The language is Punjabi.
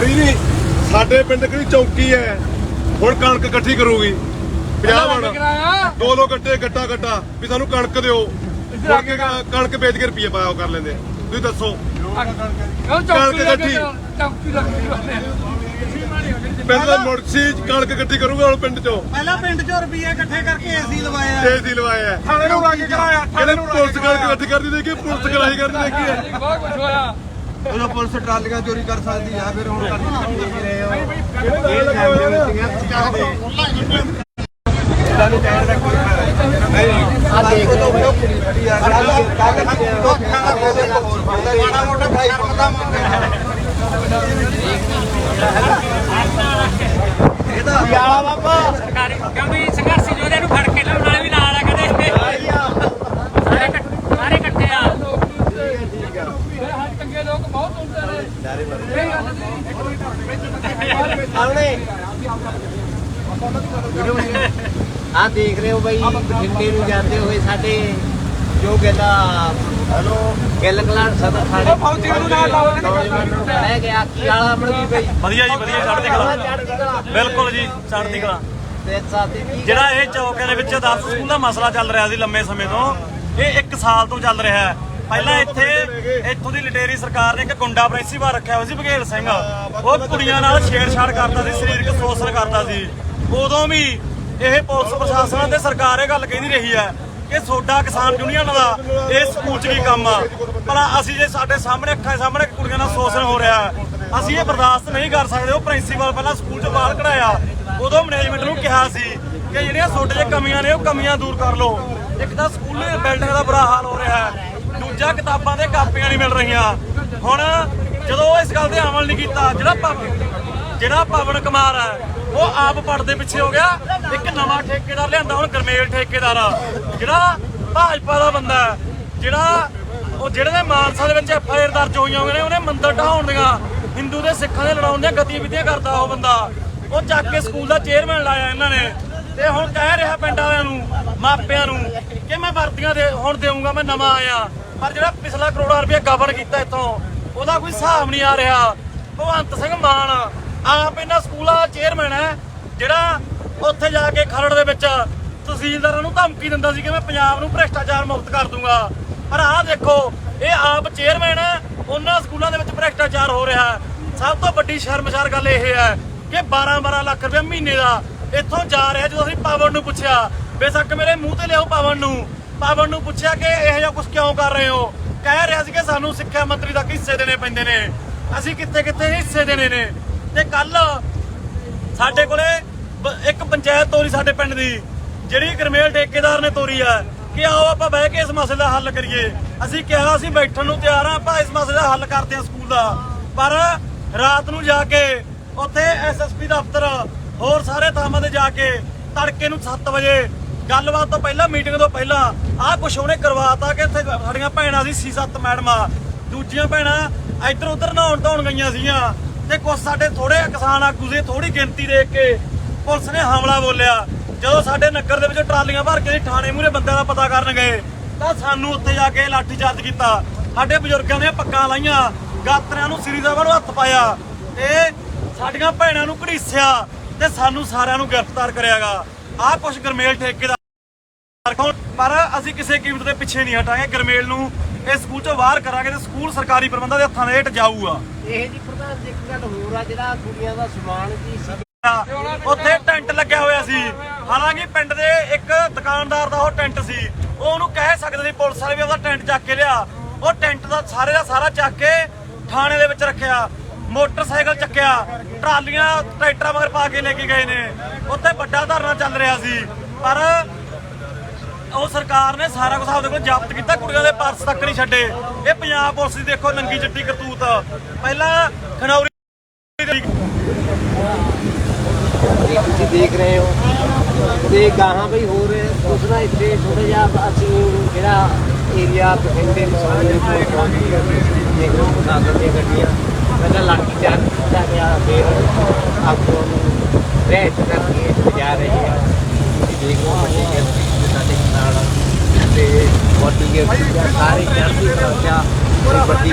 ਕਰੀ ਨਹੀਂ। ਸਾਡੇ ਪਿੰਡ ਕਿਹੜੀ ਚੌਕੀ ਹੈ। ਹੁਣ ਕਣਕ ਇਕੱਠੀ ਕਰੂਗੀ। 50 ਬਣ ਦੋ ਦੋ ਗੱਟੇ ਗੱਟਾ ਗੱਟਾ। ਵੀ ਸਾਨੂੰ ਕਣਕ ਦਿਓ। ਮੁੜ ਕੇ ਕ- ਕਣਕ ਵੇਚ ਕੇ ਰੁਪਏ ਪਾਇਆ ਕਰ ਲੈਂਦੇ। ਤੁਸੀਂ ਦੱਸੋ। ਚੌਕੀ ਇਕੱਠੀ। ਪਿੰਡ ਦਾ ਮੁਰਸ਼ੀ ਕਣਕ ਇਕੱਠੀ ਕਰੂਗਾ ਹੁਣ ਪਿੰਡ ਚੋਂ। ਪਹਿਲਾਂ ਪਿੰਡ ਚੋਂ ਰੁਪਏ ਇਕੱਠੇ ਕਰਕੇ ਏਸੀ ਲਵਾਇਆ। ਇਹ ਸੀ ਲਵਾਇਆ ਹੈ। ਥਾਣੇ ਨੂੰ ਲਾ ਕੇ ਕਰਾਇਆ ਕਹਿੰਦੇ ਪੁਲਿਸ ਕਣਕ ਇਕੱਠੀ ਕਰਦੀ ਦੇਖੀ ਪੁਲਿਸ ਕਰਾਈ ਕਰਦੀ ਦੇਖੀ ਬਹੁਤ ਕੁਝ ਹੋਇਆ। ਉਦੋਂ ਪੁਲਿਸ ਟਰਾਲੀਆਂ ਚੋਰੀ ਕਰ ਸਕਦੀ ਆ ਫਿਰ ਹੁਣ ਕਰ ਦੇਖ ਰਹੇ ਹੋ ਇਹ ਕੈਮਰੇ ਵਿੱਚ ਸੀਗਾ ਚੱਲਦੇ ਇਹਨਾਂ ਨੂੰ ਕਹਿਣ ਦਾ ਕੋਈ ਫਾਇਦਾ ਆ ਦੇਖ ਲਓ ਉਹ ਕੁੜੀ ਖੜੀ ਆ ਕੱਲ ਮਾੜਾ ਮੋਟਾ ਭਾਈ ਪਤਾ ਇਹਦਾ ਯਾਲਾ ਬਾਬਾ ਸਰਕਾਰੀ ਕਿਉਂਕਿ ਸੰਘਰਸ਼ੀ ਜੋਧੇ ਨੂੰ ਫੜ ਕੇ ਲਾਉਣ ਵਾਲੇ ਵੀ ਨਾਲ ਆ ਕਦੇ ਸਾਰੇ ਇਕੱਠ- ਸਾਰੇ ਇਕੱਠੇ ਆ ਇਹ ਹਾਂ ਚੰਗੇ ਲੋਕ ਬਹੁਤ ਹੁੰਦੇ ਨੇ। ਇਹ ਗੱਲ ਆਉਣੇ। ਆ ਦੇਖ ਰਹੇ ਹੋ ਬਈ ਬਠਿੰਡੇ ਨੂੰ ਜਾਂਦੇ ਹੋਏ ਸਾਡੇ ਜੋ ਗੱਲਾ ਹਲੋ ਗਿੱਲ ਕਲਾਨ ਸਦਰ ਥਾਣੇ ਫੌਜੀ ਨੂੰ ਨਾਲ ਲਾਓ ਲੈ ਗਿਆ ਕੀ ਵਾਲਾ ਅਮਰ ਵੀ ਬਈ। ਵਧੀਆ ਜੀ ਵਧੀਆ ਚੜ੍ਹਦੀ ਕਲਾ ਬਿਲਕੁਲ ਜੀ ਚੜ੍ਹਦੀ ਕਲਾ ਤੇ ਸਾਥੀ ਕੀ ਜਿਹੜਾ ਇਹ ਚੌਕਾਂ ਦੇ ਵਿੱਚ 10 ਸਕੂਲ ਦਾ ਮਸਲਾ ਚੱਲ ਰਿਹਾ ਸੀ ਲੰਮੇ ਸਮੇਂ ਤੋਂ ਇਹ 1 ਸਾਲ ਤੋਂ ਚੱਲ ਰਿਹਾ ਹੈ। ਪਹਿਲਾਂ ਇੱਥੇ ਇੱਥੋਂ ਦੀ ਲਟੇਰੀ ਸਰਕਾਰ ਨੇ ਇੱਕ ਗੁੰਡਾ ਪ੍ਰਿੰਸੀਪਲ ਰੱਖਿਆ ਹੋਇਆ ਸੀ ਬਘੇਲ ਸਿੰਘ। ਉਹ ਕੁੜੀਆਂ ਨਾਲ ਛੇੜਛਾੜ ਕਰਦਾ ਸੀ ਸਰੀਰਕ ਸ਼ੋਸ਼ਣ ਕਰਦਾ ਸੀ। ਉਦੋਂ ਵੀ ਇਹ ਪੁਲਿਸ ਪ੍ਰਸ਼ਾਸਨ ਤੇ ਸਰਕਾਰ ਇਹ ਗੱਲ ਕਹਿੰਦੀ ਰਹੀ ਹੈ ਕਿ ਤੁਹਾਡਾ ਕਿਸਾਨ ਯੂਨੀਅਨ ਦਾ ਇਸ ਸਕੂਲ 'ਚ ਕੀ ਕੰਮ ਆ। ਭਲਾ ਅਸੀਂ ਜੇ ਸਾਡੇ ਸਾਹਮਣੇ ਅੱਖਾਂ ਸਾਹਮਣੇ ਕੁੜੀਆਂ ਨਾਲ ਸ਼ੋਸ਼ਣ ਹੋ ਰਿਹਾ ਹੈ, ਅਸੀਂ ਇਹ ਬਰਦਾਸ਼ਤ ਨਹੀਂ ਕਰ ਸਕਦੇ। ਉਹ ਪ੍ਰਿੰਸੀਪਲ ਪਹਿਲਾਂ ਸਕੂਲ 'ਚ ਬਾਹਰ ਕਢਾਇਆ। ਉਦੋਂ ਮੈਨੇਜਮੈਂਟ ਨੂੰ ਕਿਹਾ ਸੀ ਕਿ ਜਿਹੜੀਆਂ ਛੋਟੇ ਜਿਹੇ ਕਮੀਆਂ ਨੇ ਉਹ ਕਮੀਆਂ ਦੂਰ ਕਰ ਲਓ। ਇੱਕ ਤਾਂ ਸਕੂਲ ਬਿਲਡਿੰਗ ਦਾ ਬੁਰਾ ਹਾਲ ਹੋ ਰਿਹਾ ਹੈ। ਦੂਜਾ ਕਿਤਾਬਾਂ ਤੇ ਕਾਪੀਆਂ ਨਹੀਂ ਮਿਲ ਰਹੀਆਂ। ਹੁਣ ਜਦੋਂ ਉਹ ਇਸ ਗੱਲ ਤੇ ਅਮਲ ਨਹੀਂ ਕੀਤਾ, ਜਿਹੜਾ ਭਵ- ਜਿਹੜਾ ਪਵਨ ਕੁਮਾਰ ਹੈ, ਉਹ ਆਪ ਪੜਦੇ ਪਿੱਛੇ ਹੋ ਗਿਆ। ਇੱਕ ਨਵਾਂ ਠੇਕੇਦਾਰ ਲਿਆਂਦਾ, ਹੁਣ ਗਰਮੇਲ ਠੇਕੇਦਾਰ ਜਿਹੜਾ ਭਾਜਪਾ ਦਾ ਬੰਦਾ ਜਿਹੜਾ ਉਹ ਜਿਹੜੇ ਦੇ ਮਾਨਸਾ ਦੇ ਵਿੱਚ ਐਫ ਆਈ ਆਰ ਦਰਜ ਹੋਈਆਂ ਹੋਈਆਂ ਨੇ, ਉਹਨੇ ਮੰਦਰ ਢਾਉਣ ਦੀਆਂ, ਹਿੰਦੂ ਦੇ ਸਿੱਖਾਂ ਦੇ ਲੜਾਉਣ ਦੀਆਂ ਗਤੀਵਿਧੀਆਂ ਕਰਦਾ ਉਹ ਬੰਦਾ। ਉਹ ਚੱਕ ਕੇ ਸਕੂਲ ਦਾ ਚੇਅਰਮੈਨ ਲਾਇਆ ਇਹਨਾਂ ਨੇ। ਤੇ ਹੁਣ ਕਹਿ ਰਿਹਾ ਪਿੰਡ ਵਾਲਿਆਂ ਨੂੰ, ਮਾਪਿਆਂ ਨੂੰ, ਕਿ ਮੈਂ ਵਰਦੀਆਂ ਦੇ ਹੁਣ ਦੇਵਾਂਗਾ ਮੈਂ ਨਵਾਂ ਆਇਆ। ਪਰ ਜਿਹੜਾ ਪਿਛਲਾ ਕਰੋੜਾਂ ਰੁਪਏ ਗਵਨ ਕੀਤਾ ਇੱਥੋਂ, ਉਹਦਾ ਕੋਈ ਹਿਸਾਬ ਨਹੀਂ ਆ ਰਿਹਾ। ਭਗਵੰਤ ਸਿੰਘ ਮਾਨ ਆਪ ਇਹਨਾਂ ਸਕੂਲਾਂ ਦਾ ਚੇਅਰਮੈਨ ਹੈ, ਜਿਹੜਾ ਉੱਥੇ ਜਾ ਕੇ ਖਰੜ ਦੇ ਵਿੱਚ ਤਹਿਸੀਲਦਾਰਾਂ ਨੂੰ ਧਮਕੀ ਦਿੰਦਾ ਸੀ ਕਿ ਮੈਂ ਪੰਜਾਬ ਨੂੰ ਭ੍ਰਿਸ਼ਟਾਚਾਰ ਮੁਕਤ ਕਰ ਦੂੰਗਾ। ਪਰ ਆਹ ਦੇਖੋ, ਇਹ ਆਪ ਚੇਅਰਮੈਨ ਹੈ, ਉਹਨਾਂ ਸਕੂਲਾਂ ਦੇ ਵਿੱਚ ਭ੍ਰਿਸ਼ਟਾਚਾਰ ਹੋ ਰਿਹਾ ਸਭ ਤੋਂ ਵੱਡੀ ਸ਼ਰਮਸਾਰ ਗੱਲ ਇਹ ਹੈ ਕਿ 12-12 ਲੱਖ ਰੁਪਏ ਮਹੀਨੇ ਦਾ ਇੱਥੋਂ ਜਾ ਰਿਹਾ ਜਦੋਂ ਅਸੀਂ ਪਾਵਨ ਨੂੰ ਪੁੱਛਿਆ, ਬੇਸ਼ੱਕ ਮੇਰੇ ਮੂੰਹ ਤੇ ਲਿਆਓ ਪਾਵਨ ਨੂੰ। ਪਾਵਨ ਨੂੰ ਪੁੱਛਿਆ ਕਿ ਇਹ ਜਿਹਾ ਕੁਝ ਕਿਉਂ ਕਰ ਰਹੇ ਹੋ? ਕਹਿ ਰਿਹਾ ਸੀ ਕਿ ਸਾਨੂੰ ਸਿੱਖਿਆ ਮੰਤਰੀ ਤੱਕ ਹਿੱਸੇ ਦੇਣੇ ਪੈਂਦੇ ਨੇ। ਅਸੀਂ ਕਿੱਥੇ ਕਿੱਥੇ ਹਿੱਸੇ ਦੇਣੇ ਨੇ? ਤੇ ਕੱਲ ਸਾਡੇ ਕੋਲੇ ਇੱਕ ਪੰਚਾਇਤ ਤੋਰੀ ਸਾਡੇ ਪਿੰਡ ਦੀ, ਜਿਹੜੀ ਗਰਮੇਲ ਠੇਕੇਦਾਰ ਨੇ ਤੋਰੀ ਆ, ਕਿ ਆਓ ਆਪਾਂ ਬਹਿ ਕੇ ਇਸ ਮਸਲੇ ਦਾ ਹੱਲ ਕਰੀਏ। ਅਸੀਂ ਕਿਹਾ ਅਸੀਂ ਬੈਠਣ ਨੂੰ ਤਿਆਰ ਆ, ਆਪਾਂ ਇਸ ਮਸਲੇ ਦਾ ਹੱਲ ਕਰਦੇ ਆ ਸਕੂਲ ਦਾ। ਪਰ ਰਾਤ ਨੂੰ ਜਾ ਕੇ ਉੱਥੇ ਐਸਐਸਪੀ ਦਫ਼ਤਰ ਹੋਰ ਸਾਰੇ ਥਾਵਾਂ ਤੇ ਜਾ ਕੇ ਤੜਕੇ ਨੂੰ 7 ਵਜੇ ਗੱਲਬਾਤ ਤੋਂ ਪਹਿਲਾਂ ਮੀਟਿੰਗ ਤੋਂ ਪਹਿਲਾਂ, ਆਹ ਕੁਛ ਉਹਨੇ ਕਰਵਾਤਾ ਕਿ ਇੱਥੇ ਸਾਡੀਆਂ ਭੈਣਾਂ ਸੀ ਸੀ ਸੱਤ ਮੈਡਮਾਂ। ਦੂਜੀਆਂ ਭੈਣਾਂ ਇੱਧਰ ਉੱਧਰ ਨਹਾਉਣ ਧੋਣ ਗਈਆਂ ਸੀਗੀਆਂ ਤੇ ਕੁਝ ਸਾਡੇ ਥੋੜੇ ਕਿਸਾਨ ਆਗੂ ਸੀ ਥੋੜੀ ਗਿਣਤੀ ਦੇਖ ਕੇ ਪੁਲਿਸ ਨੇ ਹਮਲਾ ਬੋਲਿਆ। ਜਦੋਂ ਸਾਡੇ ਨਗਰ ਦੇ ਵਿੱਚ ਟਰਾਲੀਆਂ ਭਰ ਕੇ ਥਾਣੇ ਮੂਰੇ ਬੰਦਿਆਂ ਦਾ ਪਤਾ ਕਰਨ ਗਏ, ਤਾਂ ਸਾਨੂੰ ਉੱਥੇ ਜਾ ਕੇ ਲਾਠੀ ਚਾਰਜ ਕੀਤਾ। ਸਾਡੇ ਬਜ਼ੁਰਗਾਂ ਦੀਆਂ ਪੱਕਾਂ ਲਾਈਆਂ, ਗਾਤਰਿਆਂ ਨੂੰ ਸ੍ਰੀ ਸਾਹਿਬਾਂ ਨੂੰ ਹੱਥ ਪਾਇਆ ਤੇ ਸਾਡੀਆਂ ਭੈਣਾਂ ਨੂੰ ਘੜੀਸਿਆ ਤੇ ਸਾਨੂੰ ਸਾਰਿਆਂ ਨੂੰ ਗ੍ਰਿਫਤਾਰ ਕਰਿਆਗਾ। ਆਹ ਕੁਛ ਗਰਮੇਲ ਠੇਕੇਦਾਰ ਪਰ ਅਸੀਂ ਕਿਸੇ ਕੀਮਤ ਦੇ ਪਿੱਛੇ ਨਹੀਂ ਹਟਾਂਗੇ। ਗਰਮੇਲ ਨੂੰ ਇਸ ਸਕੂਲ ਚੋਂ ਬਾਹਰ ਕਰਾਂਗੇ ਤੇ ਸਕੂਲ ਸਰਕਾਰੀ ਪ੍ਰਬੰਧਾਂ ਦੇ ਹੱਥਾਂ ਦੇ ਹੇਠ ਜਾਊਗਾ। ਇਹ ਜੀ ਪ੍ਰਧਾਨ ਜੀ ਇੱਕ ਗੱਲ ਹੋਰ ਆ ਜਿਹੜਾ ਕੁੜੀਆਂ ਦਾ ਸਮਾਨ ਕੀ ਸੀ। ਉੱਥੇ ਟੈਂਟ ਲੱਗਿਆ ਹੋਇਆ ਸੀ। ਹਾਲਾਂਕਿ ਪਿੰਡ ਦੇ ਇੱਕ ਦੁਕਾਨਦਾਰ ਦਾ ਉਹ ਟੈਂਟ ਸੀ। ਉਹ ਉਹਨੂੰ ਕਹਿ ਸਕਦੇ ਸੀ ਪੁਲਿਸ ਵਾਲੇ ਵੀ ਉਹਦਾ ਟੈਂਟ ਚੱਕ ਕੇ ਲਿਆ। ਉਹ ਟੈਂਟ ਦਾ ਸਾਰੇ ਦਾ ਸਾਰਾ ਚੱਕ ਕੇ ਥਾਣੇ ਦੇ ਵਿੱਚ ਰੱਖਿਆ। ਮੋਟਰਸਾਈਕਲ ਚੱਕਿਆ। ਟਰਾਲੀਆਂ ਟਰੈਕਟਰਾਂ ਮਗਰ ਪਾ ਕੇ ਲੈ ਕੇ ਗਏ ਨੇ। ਉੱਥੇ ਵੱਡਾ ਧਰਨਾ ਚੱਲ ਰਿਹਾ ਸੀ। ਪਰ ਉਹ ਸਰਕਾਰ ਨੇ ਸਾਰਾ ਕੁਝ ਆਪਦੇ ਕੋਲ ਜ਼ਬਤ ਕੀਤਾ, ਕੁੜੀਆਂ ਦੇ ਪਰਸ ਤੱਕ ਨਹੀਂ ਛੱਡੇ। ਇਹ ਪੰਜਾਬ ਪੁਲਿਸ ਦੀ ਦੇਖੋ ਨੰਗੀ ਚਿੱਟੀ ਕਰਤੂਤ ਪਹਿਲਾਂ ਖਨੌਰੀ ਤੁਸੀਂ ਦੇਖ ਰਹੇ ਹੋ ਤੇ ਗਾਹਾਂ ਬਈ ਹੋਰ ਕੁਛ ਨਾ ਇੱਥੇ ਥੋੜਾ ਜਿਹਾ ਅਸੀਂ ਜਿਹੜਾ ਏਰੀਆ ਬਠਿੰਡੇ ਰਸੋਈ ਦੇ ਕੋਲ ਪਹੁੰਚੀ ਸਾਗਰ ਦੀਆਂ ਗੱਡੀਆਂ। ਪਹਿਲਾਂ ਲਾਠੀ ਚਾਰਜ ਕੀਤਾ ਗਿਆ ਫਿਰ ਆਪੋ ਨੂੰ ਕਰਕੇ ਜਾ ਰਹੇ ਆ। ਤੁਸੀਂ ਦੇਖ ਵੱਡੀ ਗਿਣਤੀ ਵਿੱਚ ਸਾਡੇ ਨਾਲ ਤੇ ਵੱਡੀ ਗਿਣਤੀ ਵਿੱਚ ਸਾਰੇ ਚੜ੍ਹਦੀ ਕਲਾ ਬੜੀ